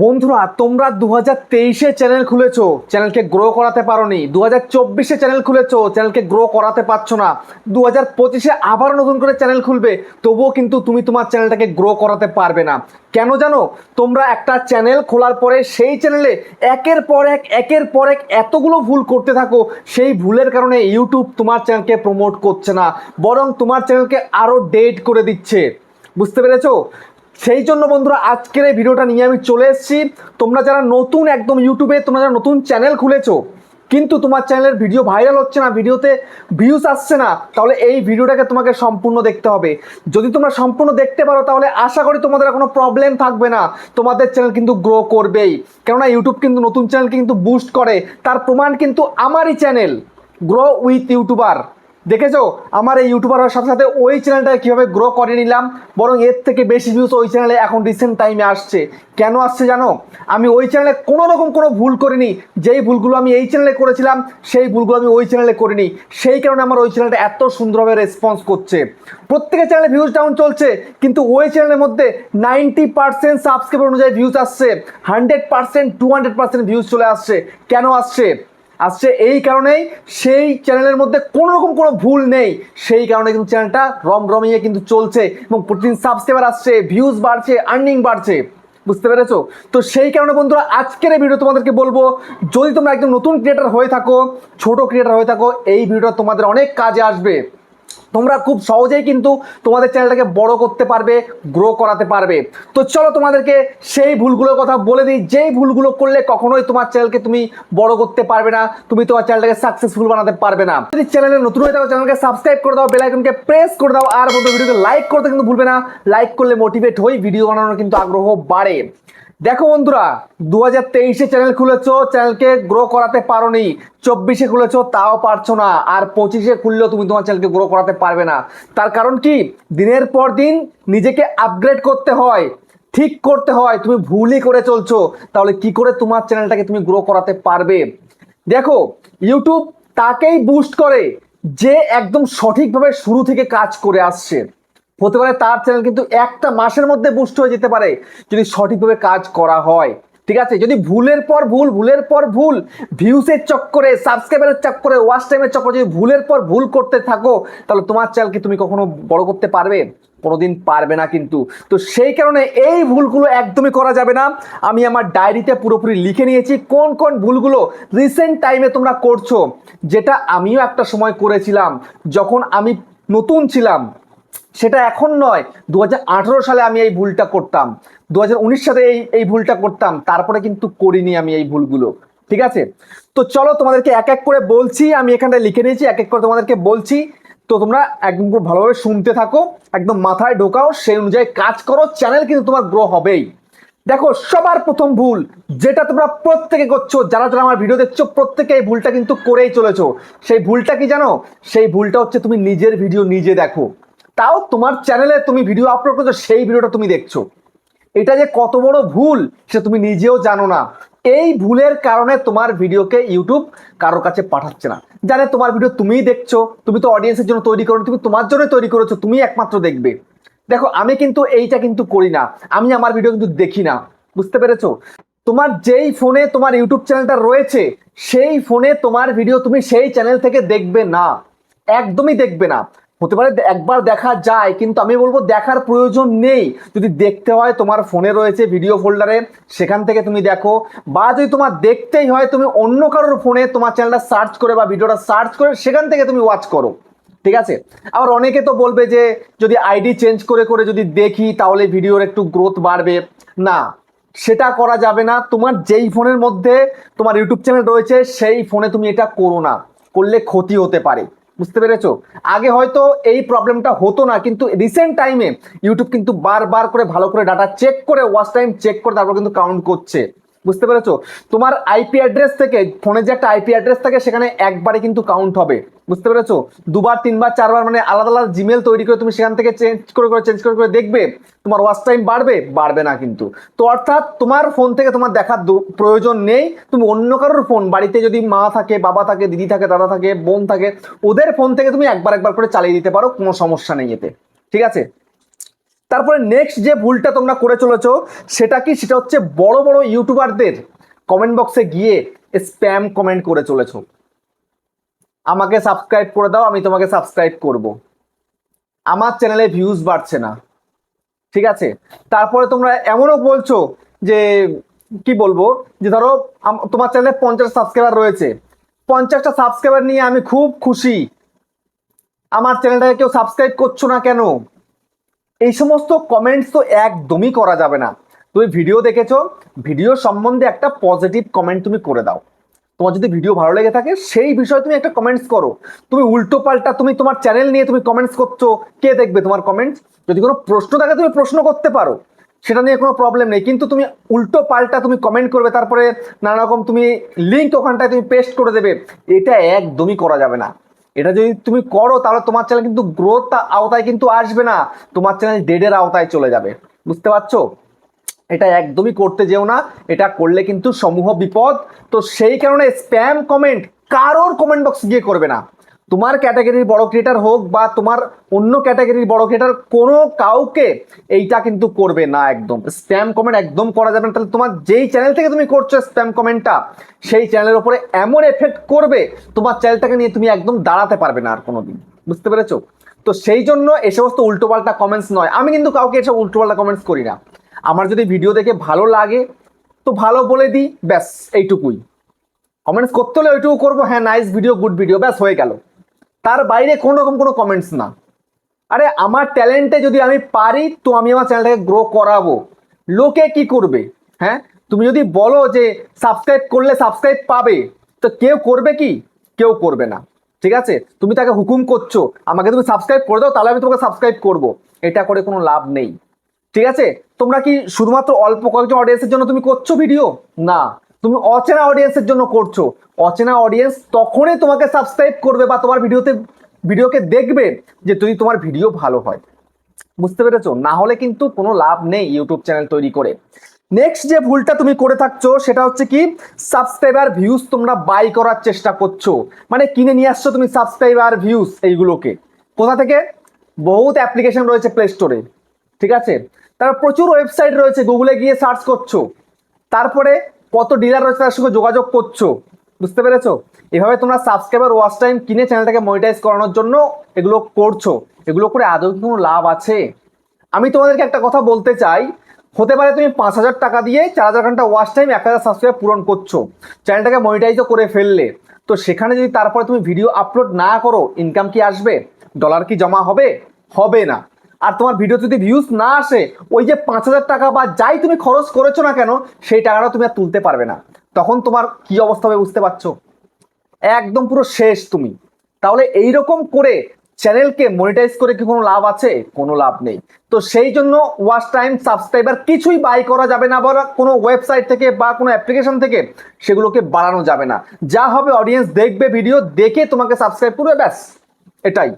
বন্ধুরা, তোমরা দু হাজার তেইশে চ্যানেল খুলেছো চ্যানেলকে গ্রো করাতে পারোনি দু হাজার চব্বিশে চ্যানেল খুলেছো চ্যানেলকে গ্রো করাতে পারছ না দু হাজার পঁচিশে আবার নতুন করে চ্যানেল খুলবে, তবুও কিন্তু তুমি তোমার চ্যানেলটাকে গ্রো করাতে পারবে না। কেন জানো? তোমরা একটা চ্যানেল খোলার পরে সেই চ্যানেলে একের পর এক, একের পর এক এতগুলো ভুল করতে থাকো, সেই ভুলের কারণে ইউটিউব তোমার চ্যানেলকে প্রমোট করছে না, বরং তোমার চ্যানেলকে আরও ডেট করে দিচ্ছে। বুঝতে পেরেছ? সেই জন্য বন্ধুরা আজকের এই ভিডিওটা নিয়ে আমি চলে এসেছি। তোমরা যারা নতুন একদম ইউটিউবে, তোমরা যারা নতুন চ্যানেল খুলেছো, কিন্তু তোমার চ্যানেলের ভিডিও ভাইরাল হচ্ছে না, ভিডিওতে ভিউজ আসছে না, তাহলে এই ভিডিওটাকে তোমাকে সম্পূর্ণ দেখতে হবে। যদি তোমরা সম্পূর্ণ দেখতে পারো, তাহলে আশা করি তোমাদের কোনো প্রবলেম থাকবে না। তোমাদের চ্যানেল কিন্তু গ্রো করবেই। কেননা ইউটিউব কিন্তু নতুন চ্যানেলকে কিন্তু বুস্ট করে। তার প্রমাণ কিন্তু আমারই চ্যানেল গ্রো উইথ ইউটিউবার দেখেছ? আমার এই ইউটিউবার সাথে সাথে ওই চ্যানেলটা কীভাবে গ্রো করে নিলাম, বরং এর থেকে বেশি ভিউজ ওই চ্যানেলে এখন রিসেন্ট টাইমে আসছে। কেন আসছে জানো? আমি ওই চ্যানেলে কোনো রকম কোনো ভুল করিনি। যেই ভুলগুলো আমি এই চ্যানেলে করেছিলাম, সেই ভুলগুলো আমি ওই চ্যানেলে করিনি। সেই কারণে আমার ওই চ্যানেলটা এত সুন্দরভাবে রেসপন্স করছে। প্রত্যেকের চ্যানেলে ভিউজ ডাউন চলছে, কিন্তু ওই চ্যানেলের মধ্যে নাইনটি পার্সেন্ট সাবস্ক্রাইবার অনুযায়ী ভিউজ আসছে। Hundred percent two hundred percent views চলে আসছে। কেন আসছে? আসছে এই কারণেই সেই চ্যানেলের মধ্যে কোনো রকম কোনো ভুল নেই। সেই কারণে কিন্তু চ্যানেলটা রম রমিয়ে কিন্তু চলছে এবং প্রতিদিন সাবস্ক্রাইবার আসছে ভিউজ বাড়ছে আর্নিং বাড়ছে। বুঝতে পেরেছ? তো সেই কারণে বন্ধুরা, আজকের এই ভিডিও তোমাদেরকে বলব, যদি তোমরা একদম নতুন ক্রিয়েটার হয়ে থাকো, ছোট ক্রিয়েটার হয়ে থাকো, এই ভিডিওটা তোমাদের অনেক কাজে আসবে। তোমরা খুব সহজেই কিন্তু তোমাদের চ্যানেলটাকে বড় করতে পারবে গ্রো করাতে পারবে। তো চলো তোমাদেরকে সেই ভুলগুলোর কথা বলে দিই। যেই ভুলগুলো করলে কখনোই তোমার চ্যানেলকে তুমি বড় করতে পারবে না, তুমি তোমার চ্যানেলটাকে সাকসেসফুল বানাতে পারবে না। যদি চ্যানেলে নতুন হয়ে থাকো, চ্যানেলকে সাবস্ক্রাইব করে দাও বেল আইকনকে প্রেস করে দাও। আর বন্ধু ভিডিওকে লাইক করতে কিন্তু ভুলবে না। লাইক করলে মোটিভেট হই ভিডিও বানানোর কিন্তু আগ্রহ বাড়ে। দেখো বন্ধুরা দু হাজার তেইশে চ্যানেল খুলেছো চ্যানেলকে গ্রো করাতে পারোনি, চব্বিশে খুলেছো, তাও পারছ না, আর পঁচিশে খুললেও তুমি তোমার চ্যানেলকে গ্রো করাতে পারবে না। তার কারণ কি? দিনের পর দিন নিজেকে আপগ্রেড করতে হয়, ঠিক করতে হয়, তুমি ভুলই করে চলছো, তাহলে কি করে তোমার চ্যানেলটাকে তুমি গ্রো করাতে পারবে? দেখো ইউটিউব তাকেই বুস্ট করে, যে একদম সঠিকভাবে শুরু থেকে কাজ করে আসছে। হতে পারে তার চ্যানেল কিন্তু একটা মাসের মধ্যে বুস্ট হয়ে যেতে পারে, যদি সঠিকভাবে কাজ করা হয়। ঠিক আছে? যদি ভুলের পর ভুল, ভুলের পর ভুল ভিউসের চক্করে সাবস্ক্রাইবারের চক্করে ওয়াচ টাইমের চক্করে যদি ভুলের পর ভুল করতে থাকো, তাহলে তোমার চ্যানেলকে তুমি কখনো বড় করতে পারবে? কোনোদিন পারবে না কিন্তু। তো সেই কারণে এই ভুলগুলো একদমই করা যাবে না। আমি আমার ডায়েরিতে পুরোপুরি লিখে নিয়েছি, কোন কোন ভুলগুলো রিসেন্ট টাইমে তোমরা করছ, যেটা আমিও একটা সময় করেছিলাম, যখন আমি নতুন ছিলাম। সেটা এখন নয় দু সালে আমি এই ভুলটা করতাম। দু হাজার উনিশ সালে এই এই ভুলটা করতাম। তারপরে কিন্তু করিনি আমি এই ভুলগুলো। ঠিক আছে? তো চলো তোমাদেরকে এক এক করে বলছি, আমি এখানটায় লিখে নিয়েছি, এক এক করে তোমাদেরকে বলছি। তো তোমরা একদম খুব ভালোভাবে শুনতে থাকো, একদম মাথায় ঢোকাও, সেই অনুযায়ী কাজ করো, চ্যানেল কিন্তু তোমার গ্রো হবেই। দেখো, সবার প্রথম ভুল, যেটা তোমরা প্রত্যেকে করছ, যারা যারা আমার ভিডিও দেখছ, প্রত্যেকে এই ভুলটা কিন্তু করেই চলেছো। সেই ভুলটা কি জানো? সেই ভুলটা হচ্ছে তুমি নিজের ভিডিও নিজে দেখো। তাও তোমার চ্যানেলে তুমি ভিডিও আপলোড করছ, সেই ভিডিওটা তুমি দেখছ। এটা যে কত বড় ভুল সেটা তুমি নিজেও জানো না। এই ভুলের কারণে তোমার ভিডিওকে ইউটিউব কারোর কাছে পাঠাচ্ছে না। জানে তোমার ভিডিও তুমিই দেখছ, তুমি তো অডিয়েন্সের জন্য তৈরি করো, তুমি তোমার জন্য তৈরি করেছ, তুমি একমাত্র দেখবে। দেখো, আমি কিন্তু এইটা কিন্তু করি না। আমি আমার ভিডিও কিন্তু দেখি না। বুঝতে পেরেছ? তোমার যেই ফোনে তোমার ইউটিউব চ্যানেলটা রয়েছে, সেই ফোনে তোমার ভিডিও তুমি সেই চ্যানেল থেকে দেখবে না। একদমই দেখবে না। হতে পারে একবার দেখা যায়, কিন্তু আমি বলব দেখার প্রয়োজন নেই। যদি দেখতে হয় তোমার ফোনে রয়েছে ভিডিও ফোল্ডারে সেখান থেকে তুমি দেখো। বা যদি তোমার দেখতেই হয়, তুমি অন্য কারোর ফোনে তোমার চ্যানেলটা সার্চ করে বা ভিডিওটা সার্চ করে, সেখান থেকে তুমি ওয়াচ করো। ঠিক আছে? আবার অনেকে তো বলবে যে, যদি আইডি চেঞ্জ করে করে যদি দেখি, তাহলে ভিডিওর একটু গ্রোথ বাড়বে। না, সেটা করা যাবে না। তোমার যেই ফোনের মধ্যে তোমার ইউটিউব চ্যানেল রয়েছে, সেই ফোনে তুমি এটা করো না। করলে ক্ষতি হতে পারে। বুঝতে পেরেছ? আগে হয়তো এই প্রবলেমটা হতো না, কিন্তু রিসেন্ট টাইমে ইউটিউব কিন্তু বারবার করে ভালো করে ডাটা চেক করে ওয়াচ টাইম চেক করে তারপর কিন্তু কাউন্ট করছে। বুঝতে পেরেছ? তোমার আইপি অ্যাড্রেস থেকে ফোনে যে একটা আইপি অ্যাড্রেস থাকে, সেখানে একবারে কিন্তু কাউন্ট হবে। বুঝতে পেরেছ? দুবার, তিনবার, চারবার মানে আলাদা আলাদা জিমেল তৈরি করে তুমি সেখান থেকে চেঞ্জ করে করে চেঞ্জ করে করে দেখবে, তোমার ওয়াচ টাইম বাড়বে বাড়বে না কিন্তু। তো অর্থাৎ তোমার ফোন থেকে তোমার দেখার প্রয়োজন নেই। তুমি অন্য কারোর ফোন বাড়িতে যদি মা থাকে, বাবা থাকে, দিদি থাকে, দাদা থাকে, বোন থাকে, ওদের ফোন থেকে তুমি একবার একবার করে চালিয়ে দিতে পারো, কোনো সমস্যা নেই এতে। ঠিক আছে? তারপরে নেক্সট যে ভুলটা তোমরা করে চলেছো, সেটা কি? সেটা হচ্ছে বড় বড় ইউটিউবারদের কমেন্ট বক্সে গিয়ে স্প্যাম কমেন্ট করে চলেছো। আমাকে সাবস্ক্রাইব করে দাও, আমি তোমাকে সাবস্ক্রাইব করব। আমার চ্যানেলে ভিউজ বাড়ছে না। ঠিক আছে? তারপরে তোমরা এমনও বলছো যে, কি বলব? যে ধরো তোমার চ্যানেলে পঞ্চাশ সাবস্ক্রাইবার রয়েছে। পঞ্চাশটা সাবস্ক্রাইবার নিয়ে আমি খুব খুশি। আমার চ্যানেলটাকে কেউ সাবস্ক্রাইব করছ না কেন? এই সমস্ত কমেন্টস তো একদমই করা যাবে না। তুমি ভিডিও দেখেছ? ভিডিও সম্বন্ধে একটা পজিটিভ কমেন্ট তুমি করে দাও। তোমার যদি ভিডিও ভালো লেগে থাকে, সেই বিষয়ে তুমি একটা কমেন্টস করো। তুমি উল্টো পাল্টা তুমি তোমার চ্যানেল নিয়ে তুমি কমেন্টস করছ, কে দেখবে তোমার কমেন্টস যদি কোনো প্রশ্ন থাকে, তুমি প্রশ্ন করতে পারো। সেটা নিয়ে কোনো প্রবলেম নেই। কিন্তু তুমি উল্টো পাল্টা তুমি কমেন্ট করবে, তারপরে নানা রকম তুমি লিঙ্ক ওখানটায় তুমি পেস্ট করে দেবে। এটা একদমই করা যাবে না। এটা যদি তুমি করো, তাহলে তোমার চ্যানেল কিন্তু গ্রোথ আওতায় কিন্তু আসবে না। তোমার চ্যানেল ডেডের আওতায় চলে যাবে। বুঝতে পারছ? এটা একদমই করতে যেও না। এটা করলে কিন্তু সমূহ বিপদ। তো সেই কারণে স্প্যাম কমেন্ট কারোর কমেন্ট বক্স গিয়ে করবে না। তোমার ক্যাটাগরির বড় ক্রিয়েটার হোক বা তোমার অন্য ক্যাটাগরির বড় ক্রিয়েটার কোনো কাউকে এইটা কিন্তু করবে না একদম। স্প্যাম কমেন্ট একদম করা যাবে না। তাহলে তোমার যেই চ্যানেল থেকে তুমি করছ স্প্যাম কমেন্টটা সেই চ্যানেলের উপরে এমন এফেক্ট করবে, তোমার চ্যানেলটাকে নিয়ে তুমি একদম দাঁড়াতে পারবে না আর কোনোদিন। বুঝতে পেরেছ? তো সেই জন্য এ সমস্ত উল্টোপাল্টা কমেন্টস নয়। আমি কিন্তু কাউকে এসব উল্টোপাল্টা কমেন্টস করি না। আমার যদি ভিডিও দেখে ভালো লাগে, তো ভালো বলে দিই, ব্যাস, এইটুকুই। কমেন্টস করতে হলে ওইটুকু করব। হ্যাঁ নাইস ভিডিও গুড ভিডিও ব্যাস, হয়ে গেল। তার বাইরে কোনো রকম কোনো কমেন্টস না। আরে আমার ট্যালেন্টে যদি আমি পারি, তো আমি আমার চ্যানেলটাকে গ্রো করাবো। লোকে কি করবে? হ্যাঁ? তুমি যদি বলো যে সাবস্ক্রাইব করলে সাবস্ক্রাইব পাবে, তো কেউ করবে কি? কেউ করবে না। ঠিক আছে? তুমি তাকে হুকুম করছ, আমাকে তুমি সাবস্ক্রাইব করে দাও, তাহলে আমি তোমাকে সাবস্ক্রাইব করব। এটা করে কোনো লাভ নেই। ঠিক আছে? তোমরা কি শুধুমাত্র অল্প কয়েকজন অডিয়েন্সের জন্য তুমি করছ ভিডিও না। তুমি অচেনা অডিয়েন্সের জন্য করছ। অচেনা অডিয়েন্স তখনই তোমাকে সাবস্ক্রাইব করবে বা তোমার ভিডিওতে ভিডিওকে দেখবে যে যদি তোমার ভিডিও ভালো হয়। বুঝতে পেরেছ? না হলে কিন্তু কোনো লাভ নেই ইউটিউব চ্যানেল তৈরি করে। নেক্সট যে ভুলটা তুমি করে থাকছো, সেটা হচ্ছে কি? সাবস্ক্রাইবার ভিউজ তোমরা বাই করার চেষ্টা করছ। মানে কিনে নিয়ে আসছো তুমি সাবস্ক্রাইবার ভিউজ এইগুলোকে। কোথা থেকে? বহুত অ্যাপ্লিকেশন রয়েছে প্লে স্টোরে ঠিক আছে? তারপর প্রচুর ওয়েবসাইট রয়েছে গুগলে গিয়ে সার্চ করছ। তারপরে কত ডিলার রয়েছে তার সঙ্গে যোগাযোগ করছ? বুঝতে পেরেছ? এভাবে তোমরা সাবস্ক্রাইবার ওয়াচ টাইম কিনে চ্যানেলটাকে মনিটাইজ করানোর জন্য এগুলো করছ। এগুলো করে আদৌ কোনো লাভ আছে? আমি তোমাদেরকে একটা কথা বলতে চাই। হতে পারে তুমি পাঁচ হাজার টাকা দিয়ে চার হাজার ঘণ্টা ওয়াচ টাইম এক হাজার সাবস্ক্রাইব পূরণ করছ। চ্যানেলটাকে মনিটাইজও করে ফেললে। তো সেখানে যদি তারপরে তুমি ভিডিও আপলোড না করো ইনকাম কি আসবে? ডলার কি জমা হবে? হবে না। আর তোমার ভিডিও যদি ভিউজ না আসে, ওই যে পাঁচ হাজার টাকা বা যাই তুমি খরচ করেছ না কেন, সেই টাকাটা তুমি আর তুলতে পারবে না। তখন তোমার কি অবস্থা হবে বুঝতে পারছ? একদম পুরো শেষ তুমি। তাহলে এইরকম করে চ্যানেলকে মনিটাইজ করে কি কোনো লাভ আছে? কোনো লাভ নেই। তো সেই জন্য ওয়াচ টাইম সাবস্ক্রাইবার কিছুই বাই করা যাবে না, বা কোনো ওয়েবসাইট থেকে বা কোনো অ্যাপ্লিকেশন থেকে সেগুলোকে বাড়ানো যাবে না। যা হবে অডিয়েন্স দেখবে ভিডিও দেখে তোমাকে সাবস্ক্রাইব করবে, ব্যাস। এটাই।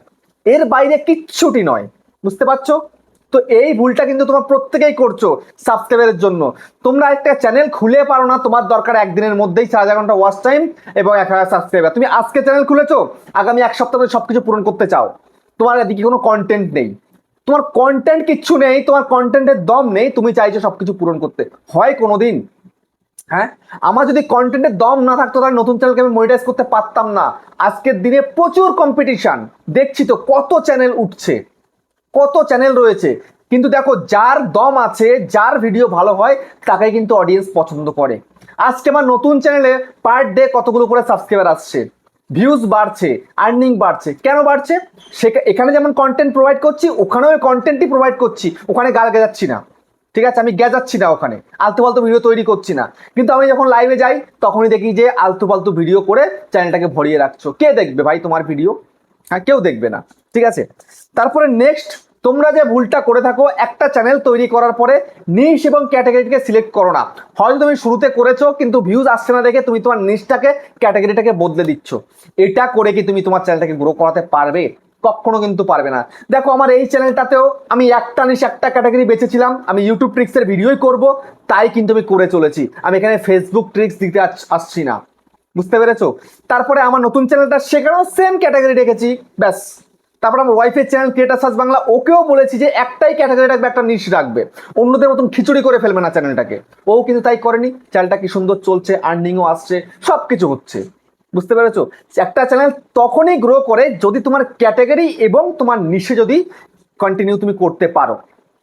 এর বাইরে কিচ্ছুটি নয়। বুঝতে পারছ? তো এই ভুলটা কিন্তু তোমার প্রত্যেকেই করছ সাবস্ক্রাইবারের জন্য। তোমরা একটা চ্যানেল খুলে পারো না, তোমার দরকার একদিনের মধ্যেই চার হাজার ঘণ্টা ওয়াচ টাইম এবং এক হাজার সাবস্ক্রাইবার তুমি আজকে চ্যানেল খুলেছো, আগামী এক সপ্তাহ মধ্যে সবকিছু পূরণ করতে চাও। তোমার এদিকে কোনো কন্টেন্ট নেই। তোমার কন্টেন্ট কিচ্ছু নেই, তোমার কন্টেন্টের দম নেই, তুমি চাইছো সবকিছু পূরণ করতে। হয় কোনোদিন। হ্যাঁ? আমার যদি কন্টেন্টের দম না থাকতো, তাহলে নতুন চ্যানেলকে আমি মনিটাইজ করতে পারতাম না। আজকের দিনে প্রচুর কম্পিটিশন দেখছি তো কত চ্যানেল উঠছে। কত চ্যানেল রয়েছে। কিন্তু দেখো, যার দম আছে, যার ভিডিও ভালো হয় তাকে কিন্তু অডিয়েন্স পছন্দ করে। আজকে আমার নতুন চ্যানেলে পার ডে কতগুলো করে সাবস্ক্রাইবার আসছে? ভিউজ বাড়ছে আর্নিং বাড়ছে। কেন বাড়ছে? সে এখানে যেমন কন্টেন্ট প্রোভাইড করছি, ওখানেও কন্টেন্টই প্রোভাইড করছি। ওখানে গাল গেজাচ্ছি না। ঠিক আছে? আমি গেজাচ্ছি না ওখানে। আলতু ফালতু ভিডিও তৈরি করছি না। কিন্তু আমি যখন লাইভে যাই, তখনই দেখি যে আলতু ফালতু ভিডিও করে চ্যানেলটাকে ভরিয়ে রাখছো। কে দেখবে ভাই তোমার ভিডিও হ্যাঁ কেউ দেখবে না। ঠিক আছে? তারপরে নেক্সট তোমরা যে ভুলটা করে থাকো, একটা চ্যানেল তৈরি করার পরে নিশ এবং ক্যাটাগরিটাকে সিলেক্ট করো না। হয়তো তুমি শুরুতে করেছ, কিন্তু ভিউজ আসছে না দেখে তুমি তোমার নিশটাকে ক্যাটাগরিটাকে বদলে দিচ্ছ। এটা করে কি তুমি তোমার চ্যানেলটাকে গ্রো করাতে পারবে? কখনো কিন্তু পারবে না। দেখো, আমার এই চ্যানেলটাতেও আমি একটা নিশ একটা ক্যাটাগরি বেঁচেছিলাম আমি ইউটিউব ট্রিক্সের ভিডিওই করব, তাই কিন্তু আমি করে চলেছি। আমি এখানে ফেসবুক ট্রিক্স দিতে আসছি না। বুঝতে পেরেছ? তারপরে আমার নতুন চ্যানেলটা সেখানেও সেম ক্যাটাগরি রেখেছি। ব্যাস। তারপর আমার ওয়াইফের চ্যানেল ক্রিয়েটার সার্চ বাংলা, ওকেও বলেছি যে একটাই ক্যাটাগরি রাখবে, একটা নিশ রাখবে। অন্যদের মতন খিচুড়ি করে ফেলবে না চ্যানেলটাকে ও কিন্তু তাই করেনি। চ্যানেলটা কি সুন্দর চলছে আর্নিংও আসছে সব কিছু হচ্ছে। বুঝতে পেরেছ? একটা চ্যানেল তখনই গ্রো করে যদি তোমার ক্যাটাগরি এবং তোমার নিশে যদি কন্টিনিউ তুমি করতে পারো।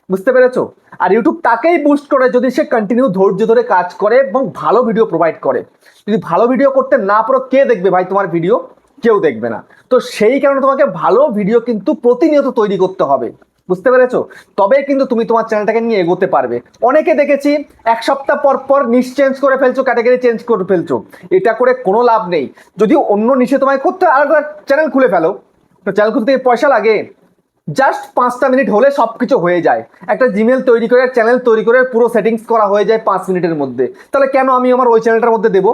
বুঝতে পেরেছ? আর ইউটিউব তাকেই বুস্ট করে যদি সে কন্টিনিউ ধৈর্য ধরে কাজ করে এবং ভালো ভিডিও প্রোভাইড করে। যদি ভালো ভিডিও করতে না পারো, কে দেখবে ভাই তোমার ভিডিও কেউ দেখবে না। তো সেই কারণে তোমাকে ভালো ভিডিও কিন্তু প্রতিনিয়ত তৈরি করতে হবে। বুঝতে পেরেছ? তবে কিন্তু তুমি তোমার চ্যানেলটাকে নিয়ে এগোতে পারবে। অনেকে দেখেছি এক সপ্তাহ পর পর নিশ চেঞ্জ করে ফেলছো ক্যাটাগরি চেঞ্জ করে ফেলছো। এটা করে কোনো লাভ নেই। যদি অন্য নিশে তোমায় করতে আলাদা চ্যানেল খুলে ফেলো। তো চ্যানেল খুলতে পয়সা লাগে। জাস্ট পাঁচটা মিনিট হলে সব কিছু হয়ে যায়। একটা জিমেল তৈরি করে চ্যানেল তৈরি করে পুরো সেটিংস করা হয়ে যায় পাঁচ মিনিটের মধ্যে। তাহলে কেন আমি আমার ওই চ্যানেলটার মধ্যে দেবো?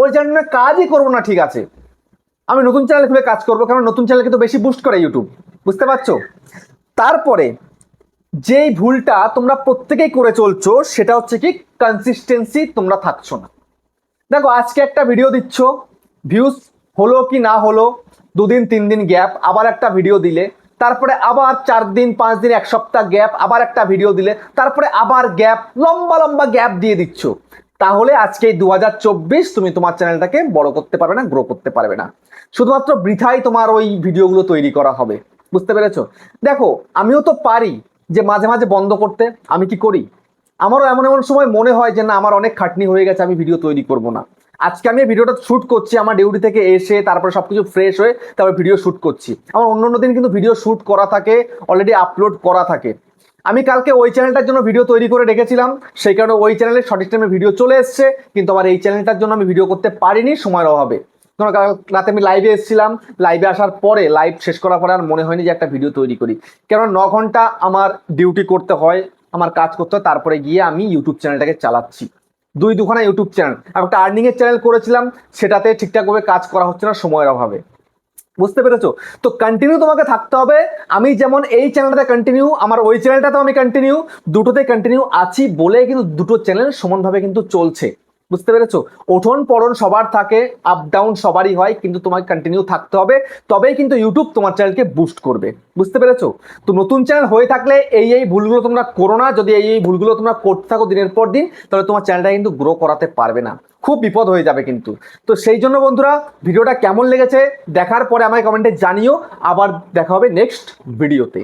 ওই চ্যানেলে কাজই করব না, ঠিক আছে। আমি নতুন চ্যানেল খুলে কাজ করব কারণ নতুন চ্যানেলকে তো বেশি বুস্ট করে ইউটিউব বুঝতে পারছ? তারপরে, যেই ভুলটা তোমরা প্রত্যেকেই করে চলছো, সেটা হচ্ছে কি কনসিস্টেন্সি তোমরা থাকছো না। দেখো, আজকে একটা ভিডিও দিচ্ছ ভিউজ হলো কি না হলো, দুদিন, তিন দিন গ্যাপ আবার একটা ভিডিও দিলে, তারপরে আবার চার দিন, পাঁচ দিন, এক সপ্তাহ গ্যাপ আবার একটা ভিডিও দিলে, তারপরে আবার গ্যাপ লম্বা লম্বা গ্যাপ দিয়ে দিচ্ছ। তাহলে আজকে এই দু হাজার চব্বিশ তুমি তোমার চ্যানেলটাকে বড় করতে পারবে না গ্রো করতে পারবে না। শুধুমাত্র বৃথাই তোমার ওই ভিডিওগুলো তৈরি করা হবে। বুঝতে পেরেছ? দেখো, আমিও তো পারি যে মাঝে মাঝে বন্ধ করতে, আমি কি করি? আমারও এমন এমন সময় মনে হয় যে না, আমার অনেক খাটনি হয়ে গেছে, আমি ভিডিও তৈরি করব না। আজকে আমি ভিডিওটা শ্যুট করছি, আমার ডিউটি থেকে এসে তারপরে সবকিছু ফ্রেশ হয়ে তারপর ভিডিও শ্যুট করছি। আমার অন্য অন্য দিন কিন্তু ভিডিও শ্যুট করা থাকে অলরেডি আপলোড করা থাকে। আমি কালকে ওই চ্যানেলটার জন্য ভিডিও তৈরি করে রেখেছিলাম, সেই কারণে ওই চ্যানেলে সঠিক টাইমে ভিডিও চলে এসছে, কিন্তু আমার এই চ্যানেলটার জন্য আমি ভিডিও করতে পারিনি, সময়ের অভাবে। কাল রাতে আমি লাইভে এসেছিলাম লাইভে আসার পরে লাইভ শেষ করার পরে আর মনে হয়নি যে একটা ভিডিও তৈরি করি। কেননা ন ঘণ্টা আমার ডিউটি করতে হয়, আমার কাজ করতে হয়, তারপরে গিয়ে আমি ইউটিউব চ্যানেলটাকে চালাচ্ছি। দুই দুখানা ইউটিউব চ্যানেল আর একটা আর্নিং এর চ্যানেল করেছিলাম, সেটাতে ঠিকঠাকভাবে কাজ করা হচ্ছে না, সময়ের অভাবে। বুঝতে পেরেছ? তো কন্টিনিউ তোমাকে থাকতে হবে। আমি যেমন এই চ্যানেলটাতে কন্টিনিউ আমার ওই চ্যানেলটাতেও আমি কন্টিনিউ দুটোতে কন্টিনিউ আছি বলে কিন্তু দুটো চ্যানেল সমানভাবে কিন্তু চলছে। বুঝতে পেরেছ? ওঠন, পড়ন সবার থাকে আপ ডাউন সবারই হয়, কিন্তু তোমাকে কন্টিনিউ থাকতে হবে। তবেই কিন্তু ইউটিউব তোমার চ্যানেলকে বুস্ট করবে। বুঝতে পেরেছ? তো নতুন চ্যানেল হয়ে থাকলে এই এই ভুলগুলো তোমরা করো না। যদি এই এই ভুলগুলো তোমরা করতে থাকো দিনের পর দিন, তাহলে তোমার চ্যানেলটা কিন্তু গ্রো করাতে পারবে না। খুব বিপদ হয়ে যাবে কিন্তু। তো সেই জন্য বন্ধুরা ভিডিওটা কেমন লেগেছে, দেখার পরে আমাকে কমেন্টে জানিও। আবার দেখা হবে নেক্সট ভিডিওতে